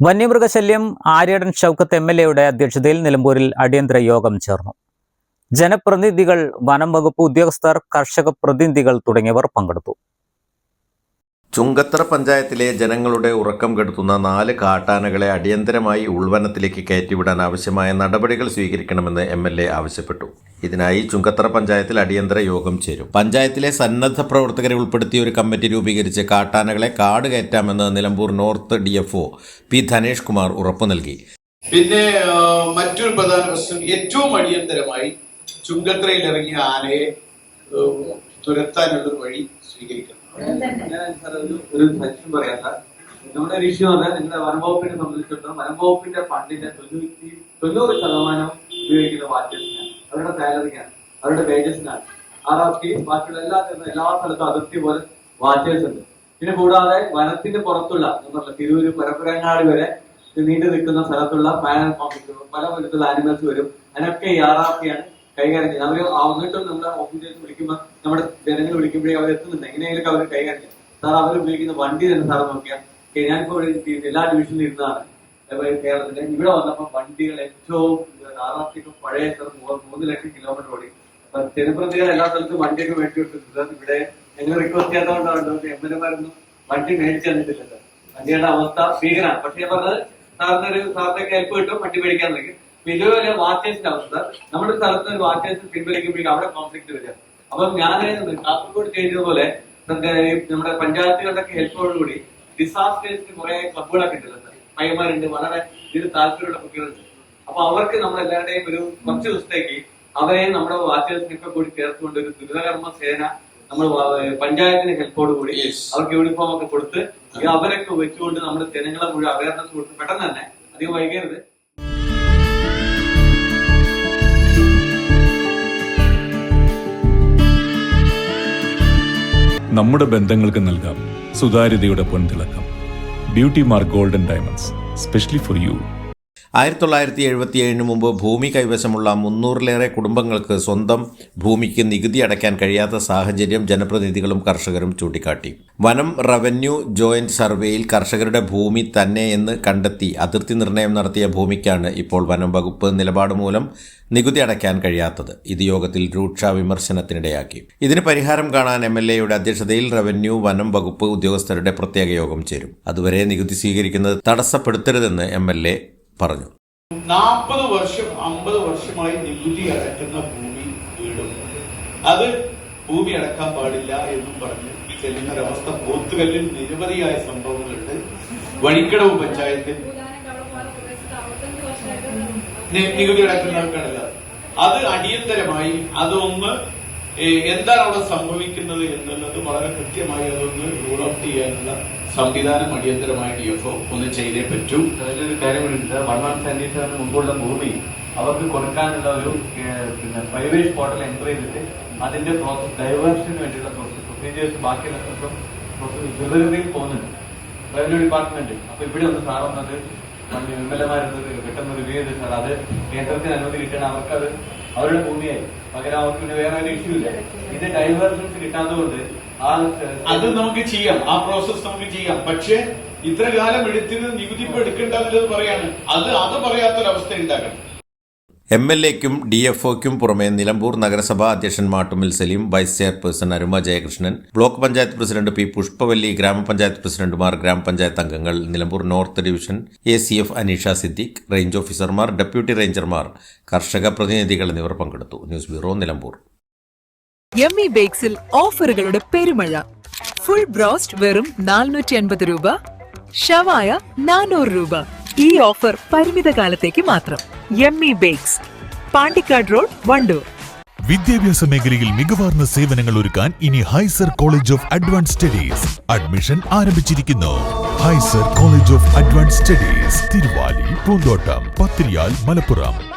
വന്യമൃഗശല്യം Aryadan Shoukath M L എയുടെ അധ്യക്ഷതയിൽ നിലമ്പൂരിൽ അടിയന്തര യോഗം ചേർന്നു. ജനപ്രതിനിധികൾ വനം വകുപ്പ് ഉദ്യോഗസ്ഥർ കർഷക പ്രതിനിധികൾ തുടങ്ങിയവർ പങ്കെടുത്തു. ചുങ്കത്തറ പഞ്ചായത്തിലെ ജനങ്ങളുടെ ഉറക്കം കെടുത്തുന്ന നാല് കാട്ടാനകളെ അടിയന്തരമായി ഉൾവനത്തിലേക്ക് കയറ്റിവിടാൻ ആവശ്യമായ നടപടികൾ സ്വീകരിക്കണമെന്ന് എം ആവശ്യപ്പെട്ടു. ഇതിനായി ചുങ്കത്തറ പഞ്ചായത്തിൽ അടിയന്തര യോഗം ചേരും. പഞ്ചായത്തിലെ സന്നദ്ധ പ്രവർത്തകരെ ഉൾപ്പെടുത്തിയ ഒരു കമ്മിറ്റി രൂപീകരിച്ച് കാട്ടാനകളെ കാട് കയറ്റാമെന്ന് Nilambur north D F P Dhanesh Kumar ഉറപ്പു നൽകി. പിന്നെ മറ്റൊരു പ്രധാന പ്രശ്നം ഏറ്റവും അടിയന്തരമായി ചുങ്കത്തറയിൽ ഇറങ്ങിയ ആനയെ തുരത്താനുള്ള വഴി സ്വീകരിക്കണം. ഒരു പറയാം നമ്മുടെ ഒരു ഇഷ്യൂ പറഞ്ഞാൽ നിങ്ങളുടെ വനംവകുപ്പിനെ സംബന്ധിച്ചിടത്തോളം വനംവകുപ്പിന്റെ ഫണ്ടിന്റെ തൊണ്ണൂറ്റി തൊണ്ണൂറ് ശതമാനം ഉപയോഗിക്കുന്ന വാച്ചേഴ്സിനാണ് അവരുടെ സാലറിക്കാണ് അവരുടെ വേജസിനാണ് ആർ ആർ ടി ബാക്കിയുള്ള എല്ലാ എല്ലാ സ്ഥലത്തും അതിർത്തി പോലെ വാച്ചേഴ്സ് ഉണ്ട്. പിന്നെ കൂടാതെ വനത്തിന്റെ പുറത്തുള്ള തിരൂര് പരപ്പരങ്ങാടി വരെ നീണ്ടു നിൽക്കുന്ന സ്ഥലത്തുള്ള പാനൽ കോൺഫ്ലിക്ട് പല വിധത്തിലുള്ള ആനിമൽസ് വരും. അതിനൊക്കെ ഈ ആർ ആർ കൈകാര്യം ചെയ്യുന്നത്. അവർ അങ്ങോട്ടും നമ്മുടെ ഓഫീസേഴ്സ് വിളിക്കുമ്പോൾ നമ്മുടെ ജനങ്ങൾ വിളിക്കുമ്പോഴേ അവർ എത്തുന്നുണ്ട്. എങ്ങനെയെങ്കിലും അവർ കൈകാര്യം ചെയ്യും. സാർ അവർ ഉപയോഗിക്കുന്ന വണ്ടി തന്നെ സാർ നോക്കിയാൽ ഞാനിപ്പോൾ ഞാനിപ്പോ എല്ലാ ഡിവിഷനിലും ഇരുന്നതാണ് കേരളത്തിന്റെ ഇവിടെ വന്നപ്പോൾ വണ്ടികൾ ഏറ്റവും ആറാട്ടിക്ക് പഴയ മൂന്ന് ലക്ഷം കിലോമീറ്റർ ഓടി. ജനപ്രതികൾ എല്ലാ സ്ഥലത്തും വണ്ടിയൊക്കെ മേടിച്ചു കൊടുത്തിട്ടുണ്ട് ഇവിടെ ഞങ്ങൾ റിക്വസ്റ്റ് ചെയ്യാത്തതുകൊണ്ടാണ് എം എൽ എമാരൊന്നും വണ്ടി മേടിച്ചു തന്നിട്ടില്ല സാർ വണ്ടിയുടെ അവസ്ഥ ഭീകരമാണ് പക്ഷെ ഞാൻ പറഞ്ഞത് സാറിന് ഒരു സാറിന്റെ ഹെൽപ്പ് കിട്ടും വണ്ടി മേടിക്കാൻ തുടങ്ങി. ഇതുപോലെ വാച്ചേഴ്സിന്റെ അവസ്ഥ. നമ്മുടെ സ്ഥലത്ത് ഒരു വാച്ചേഴ്സ് പിൻവലിക്കുമ്പോഴേക്കും അവിടെ കോൺഫ്ലിക്ട് വരിക. അപ്പം ഞാൻ കാസർഗോഡ് ചെയ്തതുപോലെ നമ്മുടെ പഞ്ചായത്തുകളുടെ ഹെൽപ്പോടുകൂടി ഡിസാസ്റ്റേഴ്സിന് കുറെ ക്ലബുകളൊക്കെ ഉണ്ടല്ലോ. സാർ പയ്യന്മാരുണ്ട്. വളരെ ഇതിന് താല്പര്യമുള്ള കുട്ടികളുണ്ട്. അപ്പൊ അവർക്ക് നമ്മൾ എല്ലാവരുടെയും ഒരു കുറച്ച് ദിവസത്തേക്ക് അവരെ നമ്മുടെ വാച്ചേഴ്സിനൊക്കെ കൂടി ചേർത്തുകൊണ്ട് ഒരു ദുരിതകർമ്മ സേന നമ്മൾ പഞ്ചായത്തിന് ഹെൽപ്പോട് കൂടി അവർക്ക് യൂണിഫോം ഒക്കെ കൊടുത്ത് അവരൊക്കെ വെച്ചുകൊണ്ട് നമ്മുടെ ജനങ്ങളെ മുഴുവൻ അവയർനെസ് കൊടുത്ത് പെട്ടെന്ന് തന്നെ അധികം വൈകരുത്. നമ്മുടെ ബന്ധങ്ങൾക്ക് നൽകാം. സുതാര്യതയുടെ പൊൻതിളക്കം. Beauty mark golden diamonds specially for you ആയിരത്തി തൊള്ളായിരത്തി എഴുപത്തിയേഴിന് മുമ്പ് ഭൂമി കൈവശമുള്ള മുന്നൂറിലേറെ കുടുംബങ്ങൾക്ക് സ്വന്തം ഭൂമിക്ക് നികുതി അടയ്ക്കാൻ കഴിയാത്ത സാഹചര്യം ജനപ്രതിനിധികളും കർഷകരും ചൂണ്ടിക്കാട്ടി. വനം റവന്യൂ ജോയിന്റ് സർവേയിൽ കർഷകരുടെ ഭൂമി തന്നെ എന്ന് കണ്ടെത്തി അതിർത്തി നിർണയം നടത്തിയ ഭൂമിക്കാണ് ഇപ്പോൾ വനം വകുപ്പ് നിലപാട് മൂലം നികുതി അടയ്ക്കാൻ കഴിയാത്തത്. ഇത് യോഗത്തിൽ രൂക്ഷ വിമർശനത്തിനിടയാക്കി. ഇതിന് പരിഹാരം കാണാൻ എം എൽ എയുടെ അധ്യക്ഷതയിൽ റവന്യൂ വനം വകുപ്പ് ഉദ്യോഗസ്ഥരുടെ പ്രത്യേക യോഗം ചേരും. അതുവരെ നികുതി സ്വീകരിക്കുന്നത് തടസ്സപ്പെടുത്തരുതെന്ന് എം എൽ എ പറഞ്ഞു. നാൽപ്പത് വർഷം അമ്പത് വർഷമായി നികുതി അടക്കുന്ന ഭൂമി വീടും. അത് ഭൂമി അടക്കാൻ പാടില്ല എന്നും പറഞ്ഞ് ചെല്ലുന്ന ഒരവസ്ഥ പോത്തുകല്ലിൽ നിരവധിയായ സംഭവങ്ങളുണ്ട്. വഴിക്കടവ് പഞ്ചായത്തിൽ നികുതി അടക്കുന്നവർക്കാണല്ല അത് അടിയന്തരമായി അതൊന്ന് എന്താണ് അവിടെ സംഭവിക്കുന്നത് എന്നുള്ളത് വളരെ കൃത്യമായി അതൊന്ന് റൂൾ ഔട്ട് ചെയ്യാനുള്ള സംവിധാനം അടിയന്തരമായി ഡി എഫ് ഒന്ന് ചെയ്തേ പറ്റൂ. അതിലൊരു കാര്യം വൺ വൺ സെവന്റി സെവൻ മുമ്പുള്ള ഭൂമി അവർക്ക് കൊടുക്കാനുള്ള ഒരു പിന്നെ പ്രൈവേറ്റ് പോർട്ടൽ എൻട്രി ചെയ്തിട്ട് അതിന്റെ പ്രോസസ് ഡൈവേഴ്സിന് വേണ്ടിയുള്ള പ്രോസസ് പ്രൊസീജിയേഴ്സ് ബാക്കിയുള്ള പ്രോസസ് ദ്രുതഗതിയിൽ പോകുന്നുണ്ട്. Revenue department. അപ്പൊ ഇവിടെ ഒന്ന് സാർ എൽ എമാരുന്നത് പെട്ടെന്ന് ഒരു ചെയ്ത് സാർ അത് കേന്ദ്രത്തിന് അനുമതി കിട്ടണം അവർക്കത് അവരുടെ ഭൂമിയായി. പകരം അവർക്ക് പിന്നെ വേറെ ഒരു ഇഷ്യൂ ഇല്ല. ഇത് ഡൈവേർഷൻസ് കിട്ടാത്തതുകൊണ്ട് ആ അത് നമുക്ക് ചെയ്യാം. ആ പ്രോസസ് നമുക്ക് ചെയ്യാം. പക്ഷേ ഇത്ര കാലം എടുത്തിരുന്ന് നികുതി ഇപ്പൊ പറയാണ്. അത് അത് പറയാത്തൊരവസ്ഥ ഉണ്ടാക്കണം എം എൽ എക്കും ഡി എഫ് ഒക്കും പുറമെ നിലമ്പൂർ നഗരസഭാ അധ്യക്ഷൻ മാട്ടുമിൽ Saleem vice chairperson Aruma Jayakrishnan block panchayat president P Pushpavalli ഗ്രാമപഞ്ചായത്ത് പ്രസിഡന്റുമാർ ഗ്രാമപഞ്ചായത്ത് അംഗങ്ങൾ Nilambur north division A C F Aneesha Siddique range ഓഫീസർമാർ ഡെപ്യൂട്ടി റേഞ്ചർമാർ കർഷക പ്രതിനിധികൾ എന്നിവർ പങ്കെടുത്തു. News bureau Nilambur. യമ്മി ബേക്സിൽ ഓഫറുകളുടെ പെരുമഴ. ഫുൾ ബ്രോസ്റ്റ് വെറും നാനൂറ്റി അൻപത് രൂപ. ഷവായ നാനൂറ് രൂപ. ഈ ഓഫർ പരിമിത കാലത്തേക്ക് മാത്രം. Yummy bakes Pandikkad road Wandoor. വിദ്യാഭ്യാസ മേഖലയിൽ മികവാർന്ന സേവനങ്ങൾ ഒരുക്കാൻ ഇനി ഹൈസർ college of advance studies admission ആരംഭിച്ചിരിക്കുന്നു. ഹൈസർ college of advance studies Thiruvali Poonthottam Pathiriyal Malappuram.